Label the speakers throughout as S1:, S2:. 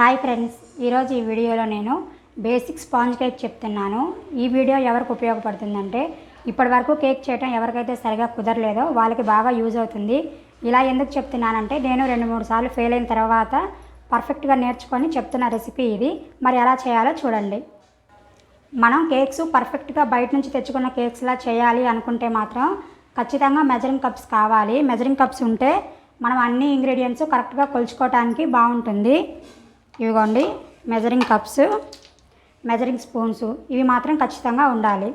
S1: Hi friends ఈరోజు ఈ వీడియోలో నేను బేసిక్ స్పాంజ్ కేక్ చెప్తున్నాను. ఈ వీడియో ఎవరికి ఉపయోగపడుతుందంటే ఇప్పటి వరకు కేక్ చేయటం ఎవరికైతే సరిగా కుదరలేదో వాళ్ళకి బాగా యూజ్ అవుతుంది. ఇలా ఎందుకు చెప్తున్నానంటే నేను రెండు మూడు సార్లు ఫెయిల్ అయిన తర్వాత పర్ఫెక్ట్గా నేర్చుకొని చెప్తున్న రెసిపీ ఇది. మరి ఎలా చేయాలో చూడండి. మనం కేక్స్ పర్ఫెక్ట్గా బయట నుంచి తెచ్చుకున్న కేక్స్లా చేయాలి అనుకుంటే మాత్రం ఖచ్చితంగా మెజరింగ్ కప్స్ కావాలి. మెజరింగ్ కప్స్ ఉంటే మనం అన్ని ఇంగ్రీడియంట్స్ కరెక్ట్గా కొలుచుకోవటానికి బాగుంటుంది. ఇవిగోండి మెజరింగ్ కప్స్ మెజరింగ్ స్పూన్స్ ఇవి మాత్రం ఖచ్చితంగా ఉండాలి.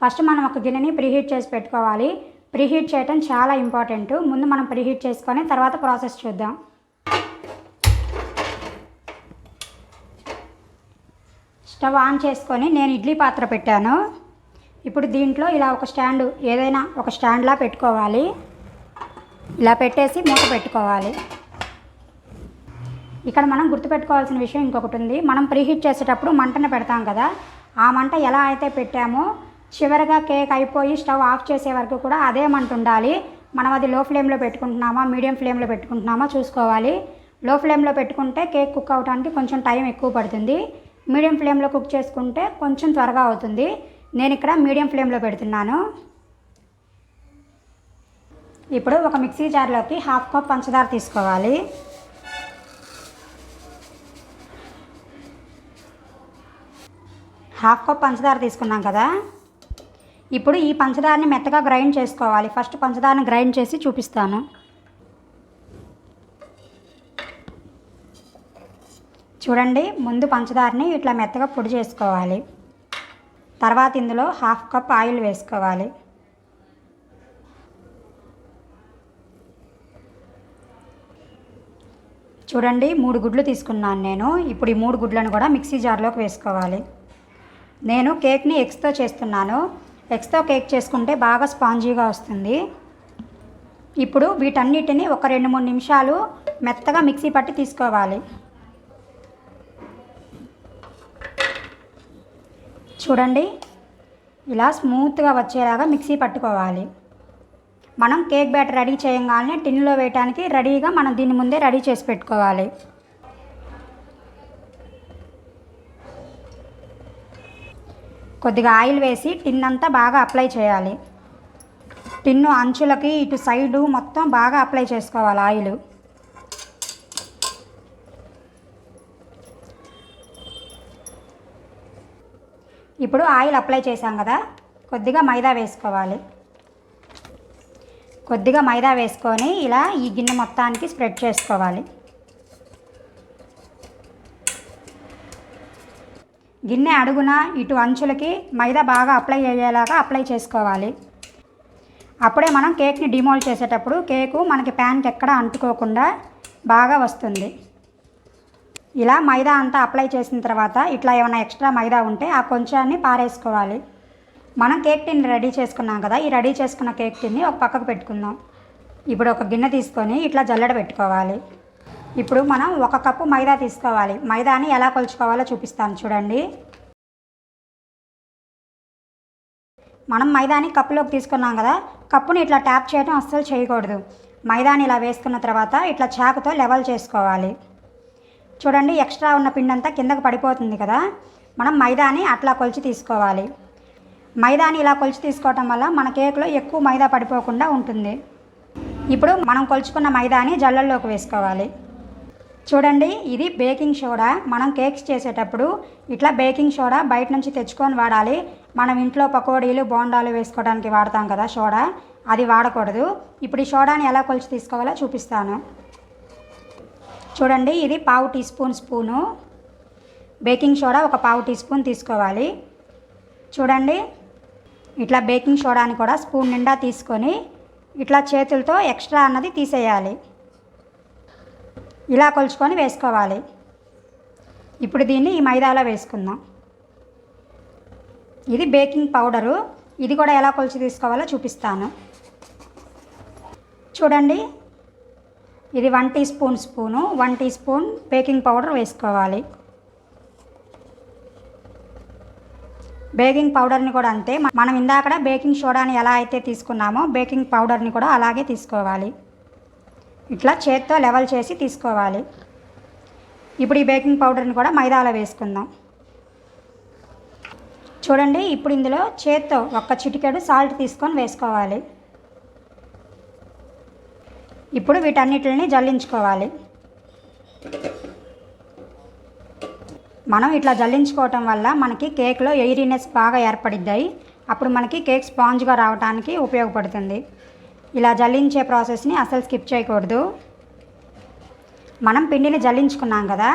S1: ఫస్ట్ మనం ఒక గిన్నెని ప్రీహీట్ చేసి పెట్టుకోవాలి. ప్రీహీట్ చేయటం చాలా ఇంపార్టెంట్ ముందు మనం ప్రీహీట్ చేసుకొని తర్వాత ప్రాసెస్ చూద్దాం. స్టవ్ ఆన్ చేసుకొని నేను ఇడ్లీ పాత్ర పెట్టాను. ఇప్పుడు దీంట్లో ఇలా ఒక స్టాండ్ ఏదైనా ఒక స్టాండ్లా పెట్టుకోవాలి. ఇలా పెట్టేసి మూత పెట్టుకోవాలి. ఇక్కడ మనం గుర్తుపెట్టుకోవాల్సిన విషయం ఇంకొకటి ఉంది. మనం ప్రీహీట్ చేసేటప్పుడు మంటను పెడతాం కదా ఆ మంట ఎలా అయితే పెట్టామో చివరిగా కేక్ అయిపోయి స్టవ్ ఆఫ్ చేసే వరకు కూడా అదే మంట ఉండాలి. మనం అది లో ఫ్లేమ్లో పెట్టుకుంటున్నామా మీడియం ఫ్లేమ్లో పెట్టుకుంటున్నామా చూసుకోవాలి. లో ఫ్లేమ్లో పెట్టుకుంటే కేక్ కుక్ అవడానికి కొంచెం టైం ఎక్కువ పడుతుంది. మీడియం ఫ్లేమ్లో కుక్ చేసుకుంటే కొంచెం త్వరగా అవుతుంది. నేను ఇక్కడ మీడియం ఫ్లేమ్లో పెడుతున్నాను. ఇప్పుడు ఒక మిక్సీ జార్లోకి హాఫ్ కప్ పంచదార తీసుకోవాలి. హాఫ్ కప్ పంచదార తీసుకున్నాం కదా. ఇప్పుడు ఈ పంచదారని మెత్తగా గ్రైండ్ చేసుకోవాలి. ఫస్ట్ పంచదారని గ్రైండ్ చేసి చూపిస్తాను. చూడండి ముందు పంచదారని ఇట్లా మెత్తగా పొడి చేసుకోవాలి. తర్వాత ఇందులో హాఫ్ కప్ ఆయిల్ వేసుకోవాలి. చూడండి మూడు గుడ్లు తీసుకున్నాను నేను. ఇప్పుడు ఈ మూడు గుడ్లను కూడా మిక్సీ జార్లోకి వేసుకోవాలి. నేను కేక్ని ఎగ్స్తో చేస్తున్నాను. ఎగ్స్తో కేక్ చేసుకుంటే బాగా స్పాంజీగా వస్తుంది. ఇప్పుడు వీటన్నిటిని ఒక రెండు మూడు నిమిషాలు మెత్తగా మిక్సీ పట్టి తీసుకోవాలి. చూడండి ఇలా స్మూత్గా వచ్చేలాగా మిక్సీ పట్టుకోవాలి. మనం కేక్ బ్యాటర్ రెడీ చేయగానే టిన్లో వేయడానికి రెడీగా మనం దీని ముందే రెడీ చేసి పెట్టుకోవాలి. కొద్దిగా ఆయిల్ వేసి టిన్ అంతా బాగా అప్లై చేయాలి. టిన్ను అంచులకి ఇటు సైడు మొత్తం బాగా అప్లై చేసుకోవాలి ఆయిల్. ఇప్పుడు ఆయిల్ అప్లై చేసాం కదా కొద్దిగా మైదా వేసుకోవాలి. కొద్దిగా మైదా వేసుకొని ఇలా ఈ గిన్నె మొత్తానికి స్ప్రెడ్ చేసుకోవాలి. గిన్నె అడుగున ఇటు అంచులకి మైదా బాగా అప్లై అయ్యేలాగా అప్లై చేసుకోవాలి. అప్పుడే మనం కేక్ని డిమోల్డ్ చేసేటప్పుడు కేకు మనకి ప్యాన్కి ఎక్కడ అంటుకోకుండా బాగా వస్తుంది. ఇలా మైదా అంతా అప్లై చేసిన తర్వాత ఇట్లా ఏమైనా ఎక్స్ట్రా మైదా ఉంటే ఆ కొంచాన్ని పారేసుకోవాలి. మనం కేక్ టిన్ రెడీ చేసుకున్నాం కదా ఈ రెడీ చేసుకున్న కేక్ టిన్ని ఒక పక్కకు పెట్టుకుందాం. ఇప్పుడు ఒక గిన్నె తీసుకొని ఇట్లా జల్లెడ పెట్టుకోవాలి. ఇప్పుడు మనం ఒక కప్పు మైదా తీసుకోవాలి. మైదాని ఎలా కొలుచుకోవాలో చూపిస్తాను చూడండి. మనం మైదాని కప్పులోకి తీసుకున్నాం కదా కప్పుని ఇట్లా ట్యాప్ చేయడం అస్సలు చేయకూడదు. మైదాని ఇలా వేసుకున్న తర్వాత ఇట్లా చాకుతో లెవెల్ చేసుకోవాలి. చూడండి ఎక్స్ట్రా ఉన్న పిండి అంతా కిందకు పడిపోతుంది కదా మనం మైదాని అట్లా కొలిచి తీసుకోవాలి. మైదాని ఇలా కొలిచి తీసుకోవటం వల్ల మన కేక్లో ఎక్కువ మైదా పడిపోకుండా ఉంటుంది. ఇప్పుడు మనం కొలుచుకున్న మైదాని జల్లల్లోకి వేసుకోవాలి. చూడండి ఇది బేకింగ్ సోడా. మనం కేక్స్ చేసేటప్పుడు ఇట్లా బేకింగ్ సోడా బయట నుంచి తెచ్చుకొని వాడాలి. మనం ఇంట్లో పకోడీలు బోండాలు వేసుకోవడానికి వాడతాం కదా సోడా. అది వాడకూడదు. ఇప్పుడు ఈ సోడాని ఎలా కొలిచి తీసుకోవాలో చూపిస్తాను. చూడండి ఇది పావు teaspoon spoon. Baking soda ఒక పావు టీ స్పూన్ తీసుకోవాలి. చూడండి ఇట్లా బేకింగ్ సోడాని కూడా స్పూన్ నిండా తీసుకొని ఇట్లా చేతులతో ఎక్స్ట్రా అన్నది తీసేయాలి. ఇలా కొలుచుకొని వేసుకోవాలి. ఇప్పుడు దీన్ని ఈ మైదాలో వేసుకుందాం. ఇది బేకింగ్ పౌడరు. ఇది కూడా ఎలా కొలిచి తీసుకోవాలో చూపిస్తాను. చూడండి. ఇది one teaspoon spoon. One teaspoon baking powder వేసుకోవాలి. బేకింగ్ పౌడర్ని కూడా అంతే. మనం ఇందాక బేకింగ్ సోడాని ఎలా అయితే తీసుకున్నామో బేకింగ్ పౌడర్ని కూడా అలాగే తీసుకోవాలి. ఇట్లా చేత్తో లెవెల్ చేసి తీసుకోవాలి. ఇప్పుడు ఈ బేకింగ్ పౌడర్ని కూడా మైదాలో వేసుకుందాం. చూడండి ఇప్పుడు ఇందులో చేత్తో ఒక్క చిటికెడు సాల్ట్ తీసుకొని వేసుకోవాలి. ఇప్పుడు వీటన్నిటిని జల్లించుకోవాలి. మనం ఇట్లా జల్లించుకోవటం వల్ల మనకి కేక్లో ఎయిరీనెస్ బాగా ఏర్పడిద్దాయి. అప్పుడు మనకి కేక్ స్పాంజ్గా రావడానికి ఉపయోగపడుతుంది. ఇలా జల్లించే ప్రాసెస్ని అసలు స్కిప్ చేయకూడదు. మనం పిండిని జల్లించుకున్నాం కదా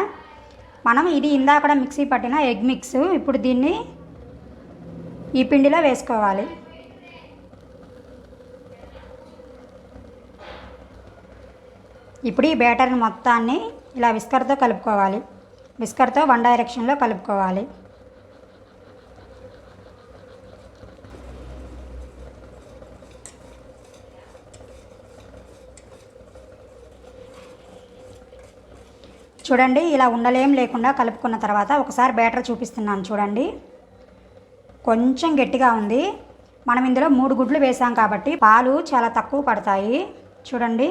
S1: మనం ఇది ఇందాక మిక్సీ పట్టిన ఎగ్ మిక్స్ ఇప్పుడు దీన్ని ఈ పిండిలో వేసుకోవాలి. ఇప్పుడు ఈ బ్యాటర్ని మొత్తాన్ని ఇలా విస్కర్తో కలుపుకోవాలి. విస్కర్తో వన్ డైరెక్షన్లో కలుపుకోవాలి. చూడండి ఇలా ఉండలేం లేకుండా కలుపుకున్న తర్వాత ఒకసారి బ్యాటర్ చూపిస్తున్నాను చూడండి. కొంచెం గట్టిగా ఉంది. మనం ఇందులో మూడు గుడ్లు వేసాం కాబట్టి పాలు చాలా తక్కువ పడతాయి. చూడండి.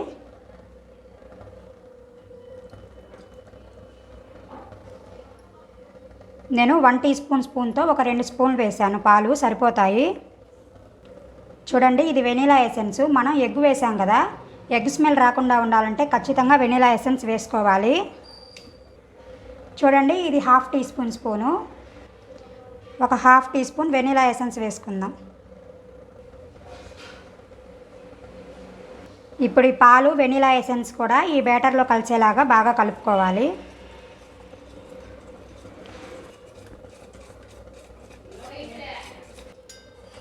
S1: నేను వన్ టీ స్పూన్ స్పూన్తో ఒక రెండు స్పూన్లు వేసాను. పాలు సరిపోతాయి. చూడండి ఇది వెనీలా ఎసెన్స్. మనం ఎగ్ వేసాం కదా ఎగ్ స్మెల్ రాకుండా ఉండాలంటే ఖచ్చితంగా వెనీలా ఎసెన్స్ వేసుకోవాలి. చూడండి ఇది హాఫ్ టీ స్పూన్ స్పూను. ఒక half teaspoon vanilla essence వేసుకుందాం. ఇప్పుడు ఈ పాలు వెనీలా ఎసెన్స్ కూడా ఈ బ్యాటర్లో కలిసేలాగా బాగా కలుపుకోవాలి.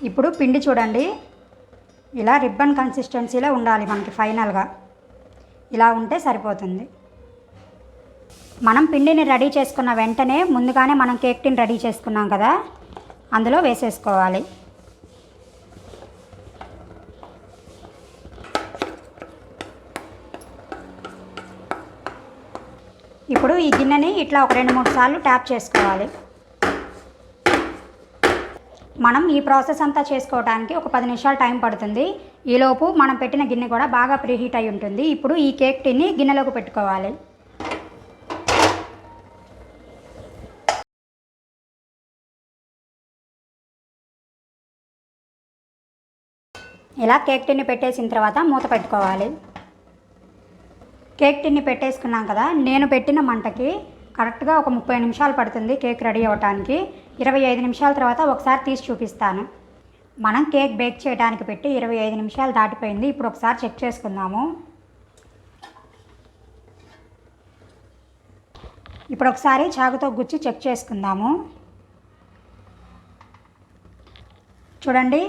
S1: ఇప్పుడు పిండి చూడండి. ఇలా రిబ్బన్ కన్సిస్టెన్సీలో ఉండాలి మనకి ఫైనల్గా. ఇలా ఉంటే సరిపోతుంది. మనం పిండిని రెడీ చేసుకున్న వెంటనే ముందుగానే మనం కేక్ టిన్ రెడీ చేసుకున్నాం కదా అందులో వేసేసుకోవాలి. ఇప్పుడు ఈ గిన్నెని ఇట్లా ఒక రెండు మూడు సార్లు ట్యాప్ చేసుకోవాలి. మనం ఈ ప్రాసెస్ అంతా చేసుకోవడానికి ఒక పది నిమిషాలు టైం పడుతుంది. ఈలోపు మనం పెట్టిన గిన్నె కూడా బాగా ప్రీహీట్ అయి ఉంటుంది. ఇప్పుడు ఈ కేక్ టిన్ని గిన్నెలోకి పెట్టుకోవాలి. ఇలా కేక్ టిన్ని పెట్టేసిన తర్వాత మూత పెట్టుకోవాలి. కేక్ టిన్ని పెట్టేసుకున్నాం కదా నేను పెట్టిన మంటకి కరెక్ట్గా ఒక ముప్పై నిమిషాలు పడుతుంది కేక్ రెడీ అవ్వటానికి ఇరవై ఐదు నిమిషాల తర్వాత ఒకసారి తీసి చూపిస్తాను. మనం కేక్ బేక్ చేయడానికి పెట్టి ఇరవై ఐదు నిమిషాలు దాటిపోయింది. ఇప్పుడు ఒకసారి చెక్ చేసుకుందాము. ఇప్పుడు ఒకసారి చాకుతో గుచ్చి చెక్ చేసుకుందాము. చూడండి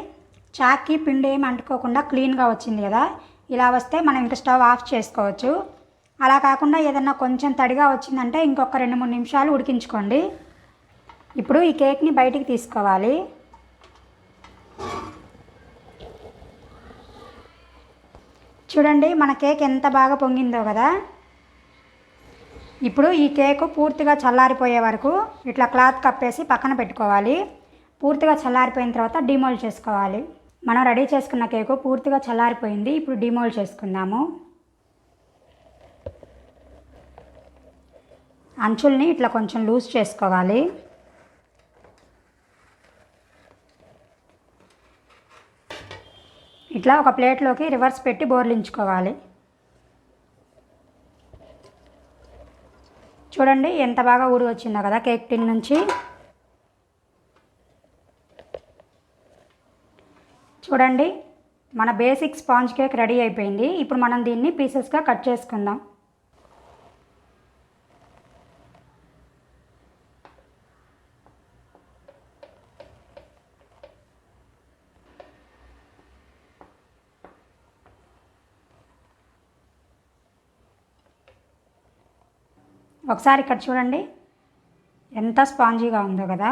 S1: చాక్కి పిండి ఏమి అంటుకోకుండా క్లీన్గా వచ్చింది కదా? ఇలా వస్తే మనం ఇంకా స్టవ్ ఆఫ్ చేసుకోవచ్చు. అలా కాకుండా ఏదన్నా కొంచెం తడిగా వచ్చిందంటే ఇంకొక రెండు మూడు నిమిషాలు ఉడికించుకోండి. ఇప్పుడు ఈ కేక్ని బయటికి తీసుకోవాలి. చూడండి మన కేక్ ఎంత బాగా పొంగిందో కదా? ఇప్పుడు ఈ కేకు పూర్తిగా చల్లారిపోయే వరకు ఇట్లా క్లాత్ కప్పేసి పక్కన పెట్టుకోవాలి. పూర్తిగా చల్లారిపోయిన తర్వాత డిమోల్డ్ చేసుకోవాలి. మనం రెడీ చేసుకున్న కేకు పూర్తిగా చల్లారిపోయింది. ఇప్పుడు డిమోల్డ్ చేసుకుందాము. అంచుల్ని ఇట్లా కొంచెం లూజ్ చేసుకోవాలి. ఇట్లా ఒక ప్లేట్లోకి రివర్స్ పెట్టి బోర్లించుకోవాలి. చూడండి ఎంత బాగా ఊడి వచ్చిందో కదా కేక్ టిన్ నుంచి. చూడండి. మన బేసిక్ స్పాంజ్ కేక్ రెడీ అయిపోయింది. ఇప్పుడు మనం దీన్ని పీసెస్గా కట్ చేసుకుందాం. ఒకసారి ఇక్కడ చూడండి. ఎంత స్పాంజీగా ఉందో కదా.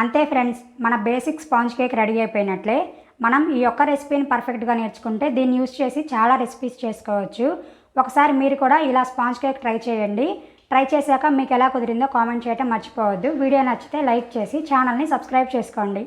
S1: అంతే ఫ్రెండ్స్ మన బేసిక్ స్పాంజ్ కేక్ రెడీ అయిపోయినట్లే. మనం ఈ ఒక్క రెసిపీని పర్ఫెక్ట్గా నేర్చుకుంటే దీన్ని యూస్ చేసి చాలా రెసిపీస్ చేసుకోవచ్చు. ఒకసారి మీరు కూడా ఇలా స్పాంజ్ కేక్ ట్రై చేయండి. ట్రై చేశాక మీకు ఎలా కుదిరిందో కామెంట్ చేయడం మర్చిపోవద్దు. వీడియో నచ్చితే లైక్ చేసి ఛానల్ని సబ్స్క్రైబ్ చేసుకోండి.